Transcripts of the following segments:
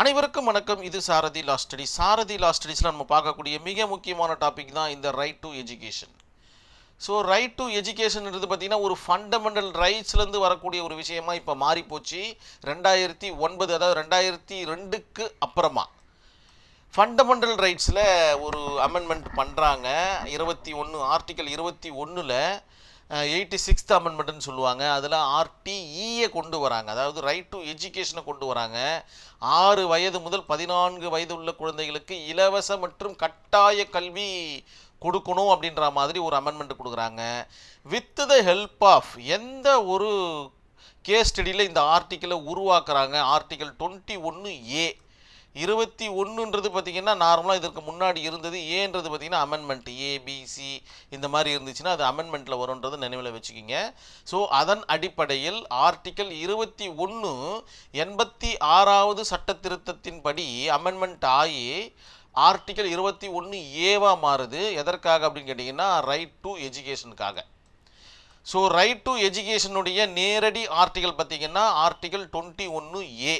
அனைவருக்கும் வணக்கம். இது சாரதி லா ஸ்டடி சாரதி லா ஸ்டடிஸில் நம்ம பார்க்கக்கூடிய மிக முக்கியமான டாபிக் தான் இந்த right to education so right to எஜுகேஷன்ன்றது பார்த்தீங்கன்னா ஒரு ஃபண்டமெண்டல் ரைட்ஸ்லேருந்து வரக்கூடிய ஒரு விஷயமா இப்போ மாறிப்போச்சு. ரெண்டாயிரத்தி ஒன்பது அதாவது ரெண்டாயிரத்தி ரெண்டுக்கு அப்புறமா. ஃபண்டமெண்டல் ரைட்ஸில் ஒரு அமெண்ட்மெண்ட் பண்ணுறாங்க இருபத்தி ஒன்று ஆர்டிக்கல் இருபத்தி ஒன்றில் எயிட்டி சிக்ஸ்த் அமெண்ட்மெண்ட்னு சொல்லுவாங்க. அதில் ஆர்டிஇயை கொண்டு வராங்க. அதாவது ரைட் டு எஜுகேஷனை கொண்டு வராங்க. ஆறு வயது முதல் பதினான்கு வயது உள்ள குழந்தைகளுக்கு இலவச மற்றும் கட்டாய கல்வி கொடுக்கணும் அப்படின்ற மாதிரி ஒரு அமெண்ட்மெண்ட் கொடுக்குறாங்க. வித் த ஹெல்ப் ஆஃப் எந்த ஒரு கேஸ் ஸ்டடியில் இந்த ஆர்டிக்கிளை உருவாக்குறாங்க. ஆர்டிக்கல் டுவெண்ட்டி ஒன்று ஏ இருபத்தி ஒன்றுன்றது பார்த்தீங்கன்னா நார்மலாக இதற்கு முன்னாடி இருந்தது. ஏன்றது பார்த்திங்கன்னா அமெண்ட்மெண்ட் ஏபிசி இந்த மாதிரி இருந்துச்சுன்னா அது அமெண்ட்மெண்ட்டில் வரும்ன்றது நினைவில் வச்சுக்கிங்க. ஸோ அதன் அடிப்படையில் ஆர்டிக்கல் இருபத்தி ஒன்று எண்பத்தி ஆறாவது சட்ட திருத்தத்தின்படி அமெண்ட்மெண்ட் ஆகி ஆர்டிக்கல் இருபத்தி ஒன்று ஏவாக மாறுது. எதற்காக அப்படின்னு கேட்டிங்கன்னா ரைட் டு எஜுகேஷனுக்காக ஸோ ரைட் டு எஜுகேஷனுடைய நேரடி ஆர்டிகல் பார்த்தீங்கன்னா ஆர்டிகல் டுவெண்ட்டி ஒன்று ஏ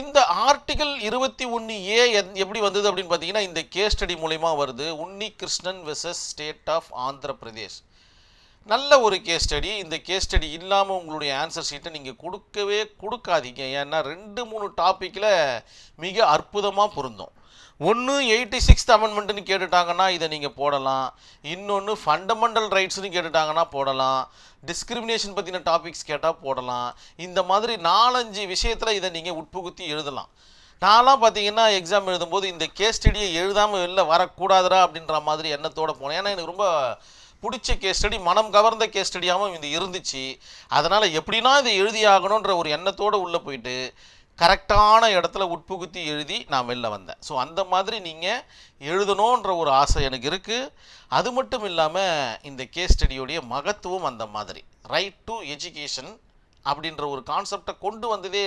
இந்த ஆர்டிகல் இருபத்தி ஒன்று ஏ எப்படி வந்தது அப்படின்னு பார்த்தீங்கன்னா இந்த கேஸ் ஸ்டடி மூலயமா வருது. Unni Krishnan versus state of Andhra Pradesh நல்ல ஒரு கேஸ் ஸ்டடி இந்த கேஸ் ஸ்டடி இல்லாமல் உங்களுடைய ஆன்சர் ஷீட்டை நீங்கள் கொடுக்கவே கொடுக்காதீங்க. ஏன்னா ரெண்டு மூணு டாப்பிக்கில் மிக அற்புதமாக பொருந்தும். ஒன்று எயிட்டி சிக்ஸ்த் அமெண்ட்மெண்ட்டுன்னு கேட்டுட்டாங்கன்னா இதை நீங்கள் போடலாம். இன்னொன்று ஃபண்டமெண்டல் ரைட்ஸ்னு கேட்டுட்டாங்கன்னா போடலாம். டிஸ்கிரிமினேஷன் பற்றின டாபிக்ஸ் கேட்டால் போடலாம். இந்த மாதிரி நாலஞ்சு விஷயத்தில் இதை நீங்கள் உட்புகுத்தி எழுதலாம். நான்லாம் பார்த்தீங்கன்னா எக்ஸாம் எழுதும்போது இந்த கேஸ் ஸ்டடியை எழுதாமல் வெளில வரக்கூடாதுரா அப்படின்ற மாதிரி எண்ணத்தோடு போனேன். ஏன்னா எனக்கு ரொம்ப பிடிச்ச கேஸ் ஸ்டடி மனம் கவர்ந்த கேஸ் ஸ்டடியாகவும் இது இருந்துச்சு. அதனால் எப்படின்னா இதை எழுதியாகணுன்ற ஒரு எண்ணத்தோடு உள்ளே போயிட்டு கரெக்டான இடத்துல உட்புகுத்தி எழுதி நான் வெளில வந்தேன். ஸோ அந்த மாதிரி நீங்கள் எழுதணுன்ற ஒரு ஆசை எனக்கு இருக்குது அது மட்டும் இல்லாமல் இந்த கேஸ் ஸ்டடியோடைய மகத்துவம் அந்த மாதிரி. ரைட் டு எஜுகேஷன் அப்படின்ற ஒரு கான்செப்டை கொண்டு வந்ததே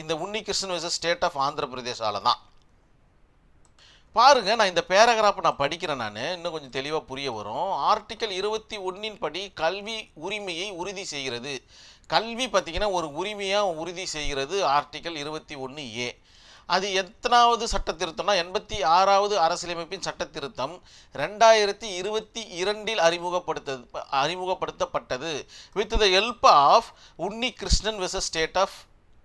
இந்த Unnikrishnan versus state of Andhra பிரதேசால தான். பாருங்க நான் இந்த பேராகிராஃப் நான் படிக்கிறேன் நான். இன்னும் கொஞ்சம் தெளிவாக புரிய வரும். ஆர்டிக்கல் இருபத்தி ஒன்றின் படி கல்வி உரிமையை உறுதி செய்கிறது. கல்வி பார்த்திங்கன்னா ஒரு உரிமையாக உறுதி செய்கிறது ஆர்டிக்கல் இருபத்தி ஒன்று ஏ அது எத்தனாவது சட்ட திருத்தம்னா எண்பத்தி ஆறாவது அரசியலமைப்பின் சட்ட திருத்தம் ரெண்டாயிரத்தி இருபத்தி இரண்டில் அறிமுகப்படுத்த அறிமுகப்படுத்தப்பட்டது. With the help of Unni Krishnan versus state of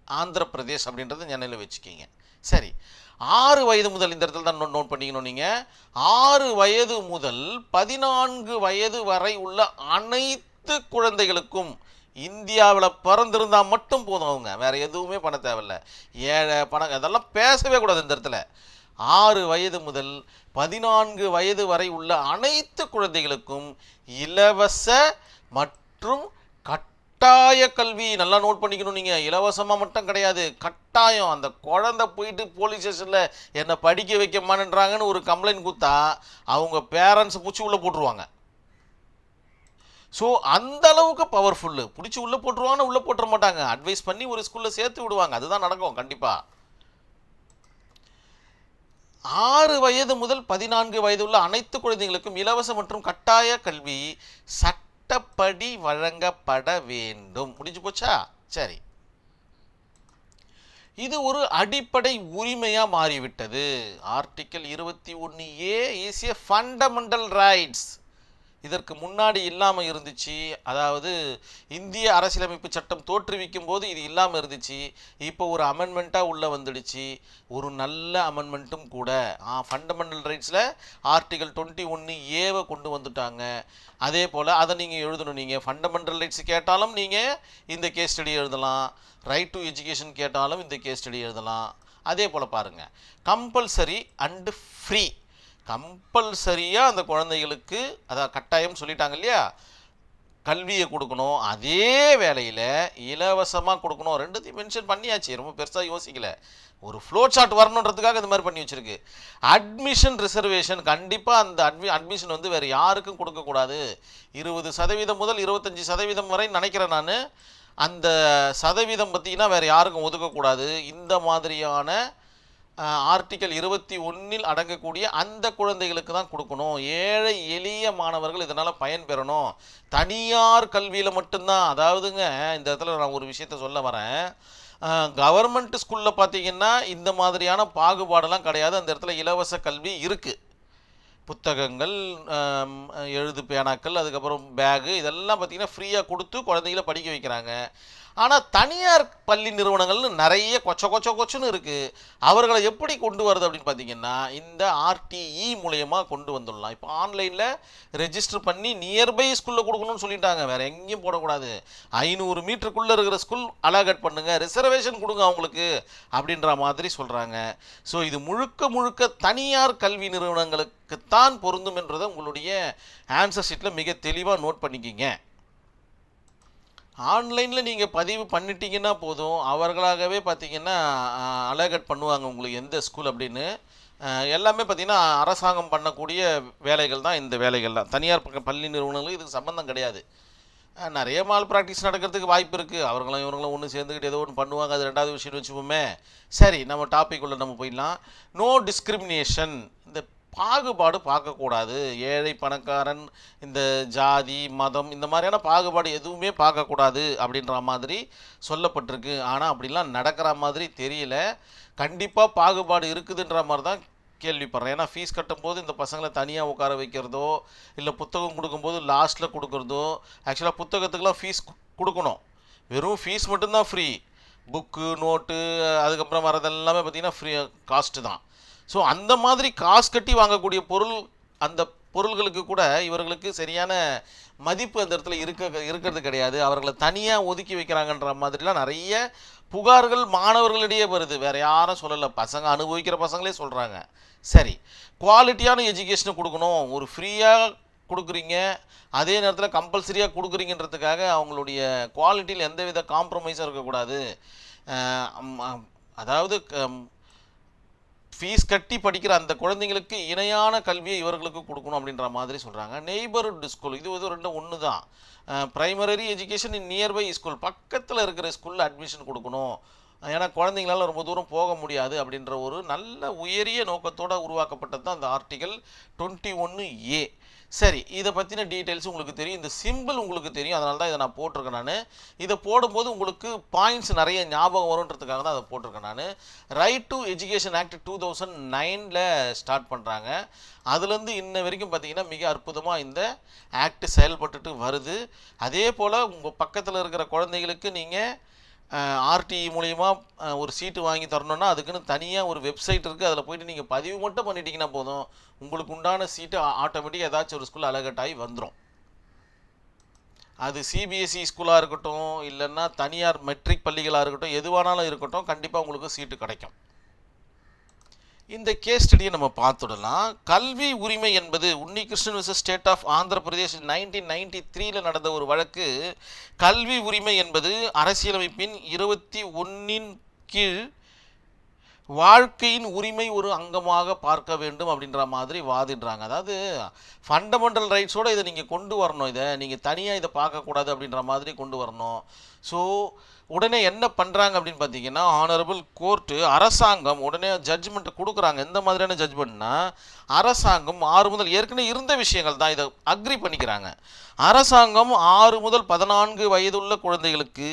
Andhra Pradesh அப்படின்றத நினைவில் வச்சுக்கிங்க. சரி. ஆறு வயது முதல் இந்த இடத்துல தான் நோட் பண்ணிக்கணும் நீங்கள் ஆறு வயது முதல் பதினான்கு வயது வரை உள்ள அனைத்து குழந்தைகளுக்கும் இந்தியாவில் பிறந்திருந்தால் மட்டும் போதும் அவங்க. வேறு எதுவுமே பண்ண தேவையில்ல. ஏழை பணம் அதெல்லாம் பேசவே கூடாது இந்த இடத்துல. ஆறு வயது முதல் பதினான்கு வயது வரை உள்ள அனைத்து குழந்தைகளுக்கும் இலவச மற்றும் கட்டாய கல்வி. நல்லா நோட் பண்ணிக்கணும் நீங்கள் இலவசமாக மட்டும் கிடையாது. கட்டாயம். அந்த குழந்தை போயிட்டு போலீஸ் ஸ்டேஷனில் என்னை படிக்க வைக்க மாட்டேன்றாங்கன்னு ஒரு கம்ப்ளைண்ட் கொடுத்தா அவங்க பேரண்ட்ஸ் பிடிச்சி உள்ளே போட்டுருவாங்க. ஸோ அந்த அளவுக்கு பவர்ஃபுல்லு பிடிச்சி உள்ளே போட்டுருவாங்கன்னு உள்ளே போட்டுற மாட்டாங்க. அட்வைஸ் பண்ணி ஒரு ஸ்கூலில் சேர்த்து விடுவாங்க. அதுதான் நடக்கும். கண்டிப்பாக ஆறு வயது முதல் பதினான்கு வயது உள்ள அனைத்து குழந்தைகளுக்கும் இலவச மற்றும் கட்டாய கல்வி சட்ட சட்டப்படி வழங்கப்பட வேண்டும். முடிஞ்சு போச்சா? சரி. இது ஒரு அடிப்படை உரிமையாக மாறிவிட்டது. ஆர்டிக்கல் இருபத்தி ஒன்று A is a fundamental rights. இதற்கு முன்னாடி இல்லாமல் இருந்துச்சு. அதாவது இந்திய அரசியலமைப்பு சட்டம் தோற்றுவிக்கும் போது இது இல்லாமல் இருந்துச்சு. இப்போ ஒரு அமெண்ட்மெண்ட்டாக உள்ளே வந்துடுச்சு. ஒரு நல்ல அமெண்ட்மெண்ட்டும் கூட. ஃபண்டமெண்டல் ரைட்ஸில் ஆர்டிகல் டுவெண்ட்டி ஒன்று ஏவை கொண்டு வந்துட்டாங்க. அதே போல் அதை நீங்கள் எழுதணும். நீங்கள் ஃபண்டமெண்டல் ரைட்ஸ் கேட்டாலும் நீங்கள் இந்த கேஸ் ஸ்டடி எழுதலாம். ரைட் டு எஜுகேஷன் கேட்டாலும் இந்த கேஸ் ஸ்டடி எழுதலாம். அதே போல் பாருங்கள் கம்பல்சரி அண்டு ஃப்ரீ கம்பல்சரியாக அந்த குழந்தைகளுக்கு அதான் கட்டாயம் சொல்லிட்டாங்க இல்லையா? கல்வியை கொடுக்கணும். அதே வேலையில் இலவசமாக கொடுக்கணும். ரெண்டுத்தையும் மென்ஷன் பண்ணியாச்சு. ரொம்ப பெருசாக யோசிக்கல. ஒரு ஃப்ளோ சார்ட் வரணுன்றதுக்காக இந்த மாதிரி பண்ணி வச்சுருக்கு. அட்மிஷன் ரிசர்வேஷன் கண்டிப்பாக அந்த அட்மி அட்மிஷன் வந்து வேறு யாருக்கும் கொடுக்கக்கூடாது இருபது சதவீதம் முதல் இருபத்தஞ்சி சதவீதம் வரை நினைக்கிறேன் நான். அந்த சதவீதம் பார்த்திங்கன்னா வேறு யாருக்கும் ஒதுக்கக்கூடாது இந்த மாதிரியான ஆர்டிக்கல் இருபத்தி ஒன்றில் அடங்கக்கூடிய அந்த குழந்தைகளுக்கு தான் கொடுக்கணும். ஏழை எளிய மாணவர்கள் இதனால் பயன்பெறணும் தனியார் கல்வியில் மட்டும்தான். அதாவதுங்க இந்த இடத்துல நான் ஒரு விஷயத்த சொல்ல வரேன். கவர்மெண்ட் ஸ்கூலில் பார்த்தீங்கன்னா இந்த மாதிரியான பாகுபாடெல்லாம் கிடையாது. அந்த இடத்துல இலவச கல்வி இருக்குது புத்தகங்கள் எழுது பேனாக்கள் அதுக்கப்புறம் பேகு இதெல்லாம் பார்த்தீங்கன்னா ஃப்ரீயாக கொடுத்து குழந்தைகளை படிக்க வைக்கிறாங்க. ஆனால் தனியார் பள்ளி நிறுவனங்கள்னு நிறைய கொச்ச கொச்ச கொச்சுன்னு இருக்குது அவர்களை எப்படி கொண்டு வருது அப்படின்னு பார்த்தீங்கன்னா இந்த ஆர்டிஇ மூலயமா கொண்டு வந்துடலாம். இப்போ ஆன்லைனில் ரெஜிஸ்டர் பண்ணி நியர்பை ஸ்கூலில் கொடுக்கணும்னு சொல்லிட்டாங்க. வேறு எங்கேயும் போடக்கூடாது. ஐநூறு மீட்டருக்குள்ளே இருக்கிற ஸ்கூல் அலாகட் பண்ணுங்கள் ரிசர்வேஷன் கொடுங்க அவங்களுக்கு அப்படின்ற மாதிரி சொல்கிறாங்க ஸோ இது முழுக்க முழுக்க தனியார் கல்வி நிறுவனங்களுக்குத்தான் பொருந்தும் என்றதை உங்களுடைய ஆன்சர் ஷீட்டில் மிக தெளிவாக நோட் பண்ணிக்கிங்க. ஆன்லைனில் நீங்கள் பதிவு பண்ணிட்டீங்கன்னா போதும். அவர்களாகவே பார்த்தீங்கன்னா அலகட் பண்ணுவாங்க உங்களுக்கு எந்த ஸ்கூல் அப்படின்னு. எல்லாமே பார்த்தீங்கன்னா அரசாங்கம் பண்ணக்கூடிய வேலைகள் தான் இந்த வேலைகள்லாம் தனியார் பக்க பள்ளி நிறுவனங்களுக்கு இதுக்கு சம்மந்தம் கிடையாது. நிறைய மால் ப்ராக்டிஸ் நடக்கிறதுக்கு வாய்ப்பு இருக்குது அவங்களும் இவங்களும் ஒன்று சேர்ந்துக்கிட்டு ஏதோ ஒன்று பண்ணுவாங்க. அது ரெண்டாவது விஷயம் வச்சுப்போமே சரி நம்ம டாபிக் உள்ள நம்ம போயிடலாம். நோ டிஸ்கிரிமினேஷன் இந்த பாகுபாடு பார்க்கக்கூடாது. ஏழை பணக்காரன் இந்த ஜாதி மதம் இந்த மாதிரியான பாகுபாடு எதுவுமே பார்க்கக்கூடாது அப்படின்ற மாதிரி சொல்லப்பட்டிருக்கு. ஆனால் அப்படிலாம் நடக்கிற மாதிரி தெரியல. கண்டிப்பாக பாகுபாடு இருக்குதுன்ற மாதிரி தான் கேள்விப்படுறேன். ஏன்னா ஃபீஸ் கட்டும்போது இந்த பசங்களை தனியாக உட்கார வைக்கிறதோ இல்லை புத்தகம் கொடுக்கும்போது லாஸ்ட்டில் கொடுக்குறதோ ஆக்சுவலாக புத்தகத்துக்கெலாம் ஃபீஸ் கொடுக்கணும். வெறும் ஃபீஸ் மட்டும்தான் ஃப்ரீ புக்கு நோட்டு அதுக்கப்புறம் வரதெல்லாமே பார்த்திங்கன்னா ஃப்ரீ காஸ்ட்டு தான். ஸோ அந்த மாதிரி காசு கட்டி வாங்கக்கூடிய பொருள் அந்த பொருள்களுக்கு கூட இவர்களுக்கு சரியான மதிப்பு அந்த இடத்துல இருக்க இருக்கிறது கிடையாது. அவர்களை தனியாக ஒதுக்கி வைக்கிறாங்கன்ற மாதிரிலாம் நிறைய புகார்கள் மாணவர்களிடையே வருது. வேறு யாரும் சொல்லலை. பசங்க அனுபவிக்கிற பசங்களே சொல்கிறாங்க சரி குவாலிட்டியான எஜுகேஷனை கொடுக்கணும். ஒரு ஃப்ரீயாக கொடுக்குறீங்க. அதே நேரத்தில் கம்பல்சரியாக கொடுக்குறீங்கன்றதுக்காக அவங்களுடைய குவாலிட்டியில் எந்தவித காம்ப்ரமைஸும் இருக்கக்கூடாது. அம், அதாவது ஃபீஸ் கட்டி படிக்கிற அந்த குழந்தைங்களுக்கு இணையான கல்வியை இவர்களுக்கு கொடுக்கணும் அப்படின்ற மாதிரி சொல்கிறாங்க நெய்பர்ஹுட் ஸ்கூல் இது வந்து ரெண்டும் ஒன்று தான் primary education in nearby school பக்கத்தில் இருக்கிற ஸ்கூலில் அட்மிஷன் கொடுக்கணும். ஏன்னா குழந்தைங்களால ரொம்ப தூரம் போக முடியாது அப்படின்ற ஒரு நல்ல உயரிய நோக்கத்தோடு உருவாக்கப்பட்டது தான் அந்த ஆர்டிகல் டுவெண்ட்டி ஒன்று ஏ. சரி இதை பற்றின டீட்டெயில்ஸ் உங்களுக்கு தெரியும். இந்த சிம்பிள் உங்களுக்கு தெரியும். அதனால தான் இதை நான் போட்டிருக்கேன் நான். இதை போடும்போது உங்களுக்கு பாயிண்ட்ஸ் நிறைய ஞாபகம் வரும்ன்றதுக்காக தான் அதை போட்டிருக்கேன் நான். Right to education act two thousand நைனில் ஸ்டார்ட் பண்ணுறாங்க அதுலேருந்து இன்ன வரைக்கும் பார்த்தீங்கன்னா மிக அற்புதமாக இந்த ஆக்ட் செயல்பட்டுட்டு வருது. அதே போல் உங்கள் பக்கத்தில் இருக்கிற குழந்தைகளுக்கு நீங்கள் ஆர்டிஇ மூலிமா ஒரு சீட்டு வாங்கி தரணும்னா அதுக்குன்னு தனியாக ஒரு வெப்சைட் இருக்குது அதில் போயிட்டு நீங்கள் பதிவு மட்டும் பண்ணிட்டீங்கன்னா போதும். உங்களுக்கு உண்டான சீட்டு ஆட்டோமேட்டிக்காக ஏதாச்சும் ஒரு ஸ்கூல் அலகட் ஆகி வந்துடும் அது சிபிஎஸ்சி ஸ்கூலாக இருக்கட்டும் இல்லைன்னா தனியார் மெட்ரிக் பள்ளிகளாக இருக்கட்டும் எதுவானாலும் இருக்கட்டும் கண்டிப்பாக உங்களுக்கு சீட்டு கிடைக்கும். இந்த கேஸ் ஸ்டடியை நம்ம பார்த்துடலாம். கல்வி உரிமை என்பது Unnikrishnan versus state of Andhra Pradesh nineteen ninety த்ரீல நடந்த ஒரு வழக்கு. கல்வி உரிமை என்பது அரசியலமைப்பின் இருபத்தி ஒன்னின் கீழ் வாழ்க்கையின் உரிமை ஒரு அங்கமாக பார்க்க வேண்டும் அப்படின்ற மாதிரி வாதிடுறாங்க. அதாவது ஃபண்டமெண்டல் ரைட்ஸோடு இதை நீங்கள் கொண்டு வரணும் இதை. நீங்கள் தனியாக இதை பார்க்கக்கூடாது அப்படின்ற மாதிரி கொண்டு வரணும். ஸோ உடனே என்ன பண்ணுறாங்க அப்படின்னு பார்த்தீங்கன்னா ஆனரபிள் கோர்ட்டு அரசாங்கம் உடனே ஜட்ஜ்மெண்ட் கொடுக்குறாங்க. எந்த மாதிரியான ஜட்ஜ்மெண்ட்னா அரசாங்கம் ஆறு முதல் ஏற்கனவே இருந்த விஷயங்கள் தான் இதை அக்ரி பண்ணிக்கிறாங்க. அரசாங்கம் ஆறு முதல் பதினான்கு வயதுள்ள குழந்தைகளுக்கு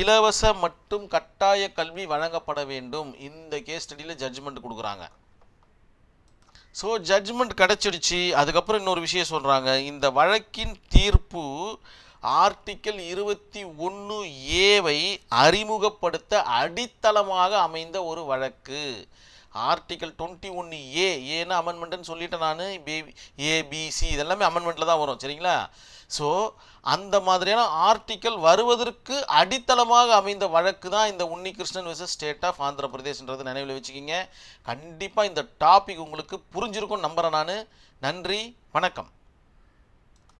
இலவச மற்றும் கட்டாய கல்வி வழங்கப்பட வேண்டும். இந்த கேஸ் ஸ்டடியில் ஜட்ஜ்மெண்ட் கொடுக்குறாங்க. ஸோ ஜட்ஜ்மெண்ட் கிடச்சிடுச்சு. அதுக்கப்புறம் இன்னொரு விஷயம் சொல்கிறாங்க இந்த வழக்கின் தீர்ப்பு ஆர்டிக்கல் இருபத்தி ஒன்று ஏவை அறிமுகப்படுத்த அடித்தளமாக அமைந்த ஒரு வழக்கு. ஆர்டிக்கல் டுவெண்ட்டி ஒன்று ஏ ஏன்னு அமெண்ட்மெண்ட்டுன்னு சொல்லிட்டேன் நான். பேபி ஏபிசி இதெல்லாமே அமெண்ட்மெண்ட்டில் தான் வரும் சரிங்களா? ஸோ அந்த மாதிரியான ஆர்டிக்கல் வருவதற்கு அடித்தளமாக அமைந்த வழக்கு தான் இந்த Unnikrishnan versus state of Andhra பிரதேஷ்ன்றது நினைவில் வச்சுக்கிங்க. கண்டிப்பாக இந்த டாபிக் உங்களுக்கு புரிஞ்சிருக்கும் நம்புகிறேன் நான். நன்றி வணக்கம்.